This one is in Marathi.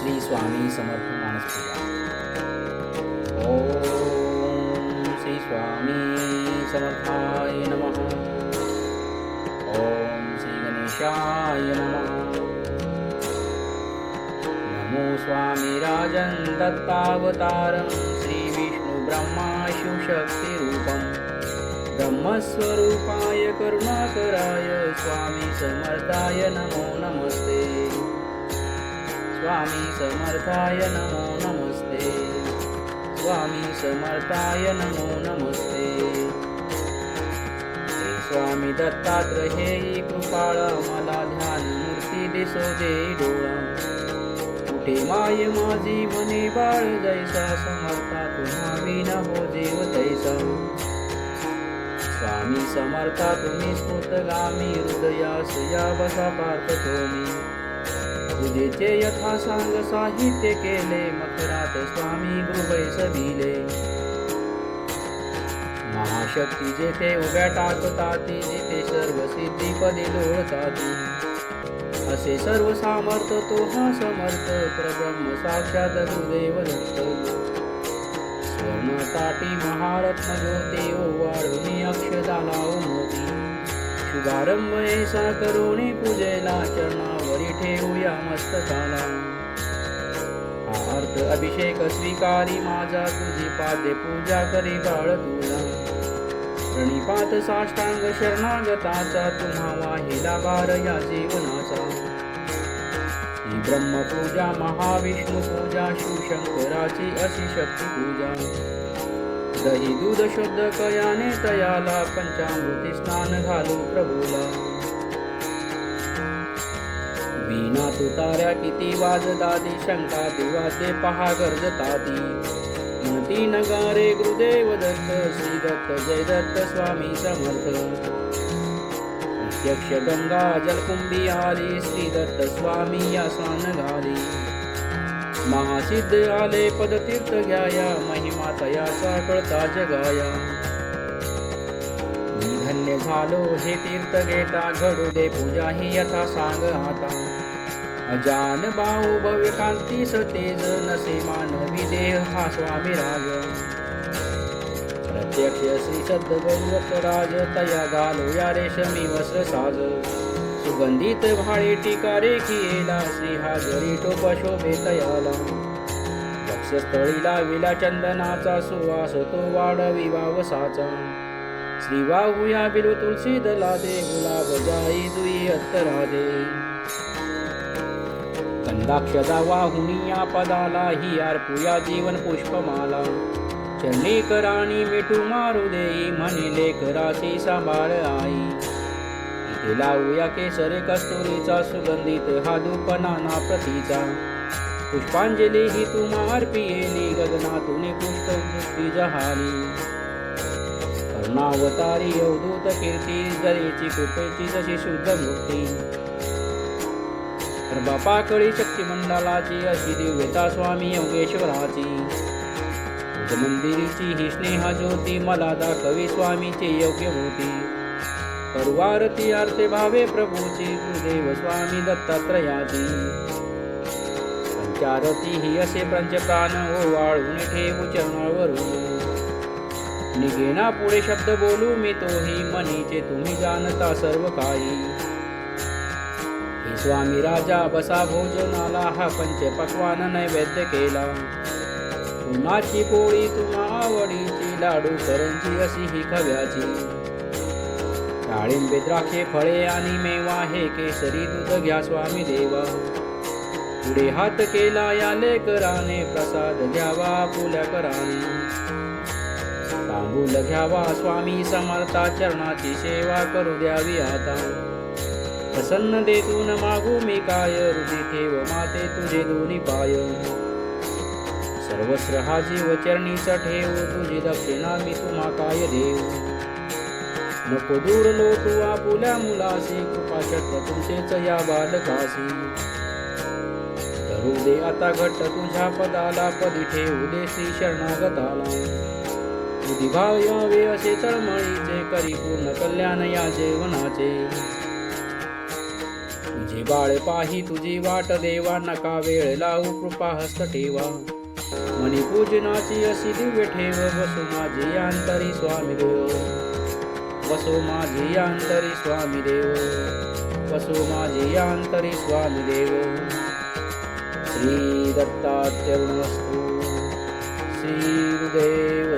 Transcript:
श्री स्वामी समर्थ मानस पूजा ओम श्री स्वामी समर्थाय नमः। ओम श्री गणेशाय नमः। नमो स्वामी राजन दत्तावतारं। श्री विष्णु ब्रह्मा शिवशक्तिरूपम् ब्रह्मस्वरूपाय करुणाकराय स्वामी समर्थाय नमो नमस्ते। स्वामी समर्थाय नमो नमस्ते. स्वामी समर्थाय नमो नमस्ते. स्वामी दत्तात्रय कृपाळ मला ध्यान मूर्ती दिसो दे डोळा. कुठे माय माझी मने बाळ जैसा समर्था तुम्हा विना हो जीव तैसा. स्वामी समर्था तुम्ही स्फोटगामी हृदयास या बसा पार्थ तुम्ही पूजेचे यथा सांग साहित्य केले मकरात स्वामी गृहै दिले महाशक्ती जेथे उभ्या टाकताती जिथे सर्व सिद्धी पदी लोळताती. असे सर्व सामर्थ तो हा समर्थ प्रब्रह्म साक्षात गुरुदेव दत्त स्वर्ण ताटी महारत्न ज्योती ओवाळून अक्षदाला मोती. शुभारंभ ऐसा करुणी पूजेला चरणावरी ठेवूया मस्तकाला. अर्थ अभिषेक स्वीकारी माझा तुझी पादे पूजा करी बाळ तुला. प्रणिपात साष्टांग शरणागताचा तुम्हा वाहिला बार या जीवनाचा. ही ब्रह्मपूजा महाविष्णू पूजा शिवशंकराची अशी शक्ती पूजा दही दूध शुद्ध कयाने तयाला पंचामृती स्नान घालू प्रभूला. वीणा तुताऱ्या किती वाजदादी शंका दिवाचे पहा गरजताती. म्हणती नगारे गुरुदेव दत्त श्री दत्त जय दत्त स्वामी समर्थ. प्रत्यक्ष गंगा जलकुंभी आली श्री दत्त स्वामी या स्नान घाली. महासिद्ध आले पदतीर्थ घ्याया महिमा तयाचा कळता जगाया. मी धन्य झालो हे तीर्थ घेता घडू दे पूजा ही यथा सांग आता. अजान बाहू भव्य कांती सतेज नसे मानवी देह हा स्वामी राग. प्रत्यक्ष श्री सद्गुरुवत राज तया घालो या रेशमी वस्त्र साज. सुगंधित भाळे टिकारे रेखिएला श्री हा जरी टोप शोभे तयाला. वक्षस्थळी लाविला चंदनाचा सुवास तो वाढवी वावसाचा श्री वाहुया बिलो तुलसी दला दे गुलाब जाई दुई अत्तरा दे कंदाक्षदा वाहुनी या पदाला ही अर्पुया जीवन पुष्पमाला. चरणी कराणी मिठू मारू देई म्हणिले करासी सांभाळ आई. लावूया केसरे कस्तुरीचा सुगंधित हा धूप नाना प्रतीचा. पुष्पांजली ही तुम्हा अर्पियेली गगनातून पुष्पवृष्टी जहाली करुणावतारी अवधूत कीर्ती जरीची कृपेची जशी शुद्ध मूर्ती. तर बापा शक्ती मंडळाची अशी दिव्यता स्वामी योगेश्वराची. मंदिरीची ही स्नेह ज्योती मला दाखवी स्वामीची योग्य होती करुवारती अर्थे भावे प्रभूची गुरुदेव स्वामी दत्तात्रयाची पंचारती ही असे पंचप्राण हो वाळून ठेवू चरणावरून. निघेना पुढे शब्द बोलू मी तोही मनीचे तुम्ही जाणता सर्व काही. हे स्वामी राजा बसा भोजनाला हा पंच पक्वान नैवेद्य केला. पुन्हाची पोळी तुम्हा आवडीची लाडू करंजी अशी ही खव्याची. डाळिंबे द्राक्षे फळे आणि मेवा हे केसरी दूध घ्या स्वामी देवा. पुढे हात केला या लेकराने प्रसाद घ्यावा पुल्या कराने. तांबूल घ्यावा स्वामी समर्था चरणाची सेवा करू द्यावी आता. प्रसन्न देतून मागू मी काय हृदय ठेव माते तुझे दोन्ही पाय. सर्वस्र हा जीव चरणीचा ठेव तुझी दक्षिणा मी तुम्हा काय देव नको दूर लोटू आपुल्या मुलासी कृपा शक्त तुमचेच या बालकासी धरू दे आता घट्ट तुझ्या पदाला पदी ठेवू दे श्री शरणागताला. तुझी भाव यावे असे तळमळीचे करी पूर्ण कल्याण या जेवणाचे. तुझे बाळ पाही तुझी वाट देवा नका वेळ लावू कृपा हस्त ठेवा. मनी पूजनाची अशी दिव्य ठेव बसू माझी अंतरी स्वामी देव. पशु माधेयान्तरि स्वामिदेव। पशुमाझेयान्तरि स्वामीदेव। श्रीदत्तात्यमस्तु श्रीगुदेवदत्तसमर्थो